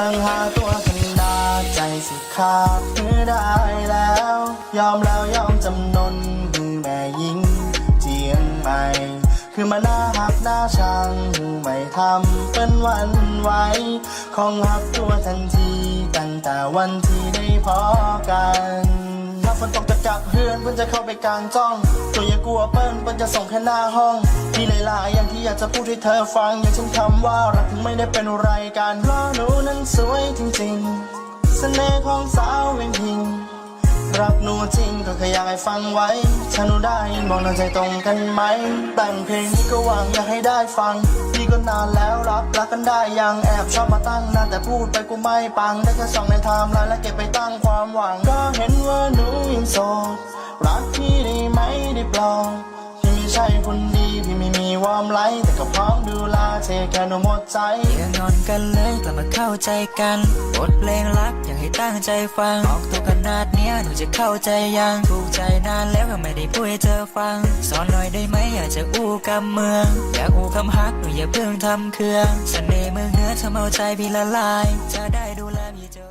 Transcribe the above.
ตั้งหาตัวกันดาใจสิขาดเมื่อได้แล้ว ยอมแล้วยอมจำนนคือแม่ยิงเจียงใหม่ คือมาหน้าหักหน้าชังไม่ทำเป็นวันไหวของหักตัวทันที ตั้งแต่วันที่ได้พอกัน อนเพื่นจะเข้าไปกลางจ้อง ตัวอย่ากลัวเปิ้ลเปิ้ลจะส่งแค่หน้าห้อง มีหลายๆอย่างที่อยากจะพูดให้เธอฟัง อย่างเช่นคำว่ารักถึงไม่ได้เป็นไรกันเพราะหนูนั้นสวยจริงๆเสน่ห์ของสาวเวียงพิงรักหนูจริงก็แค่อยากให้ฟังไว้ถ้าหนูได้บอกเราใจตรงกันไหม แต่งเพลงนี้ก็หวังอยากให้ได้ฟัง พี่ก็นานแล้วรับรักกันได้ยังแอบชอบมาตั้งนานแต่พูดไปกูไม่ปัง ได้แค่ส่องในไทม์ไลน์และเก็บไปตั้งความหวัง ก็เห็นว่าหนูยังโสด รักพี่ได้ไหมได้ปลองพี่ไม่ใช่คนดีพี่ไม่มีวอร์มไลแต่ก็พร้อมดูแลเทแค่หนูหมดใจอย่างอนกันเลยกลับมาเข้าใจกันบทเพลงรักอยากให้ตั้งใจฟังออกตัวขนาดเนี้ยหนูจะเข้าใจยังถูกใจนานแล้วก็ไม่ได้พูดให้เธอฟัง สอนหน่อยได้ไหมอยากจะอู้กำเมือง อยากอู้คำฮักหนูอย่าเพิ่งทำเครื่องเสน่ห์เมือเงือทำเอาใจพี่ละลาย จะได้ดูแลพี่เจะ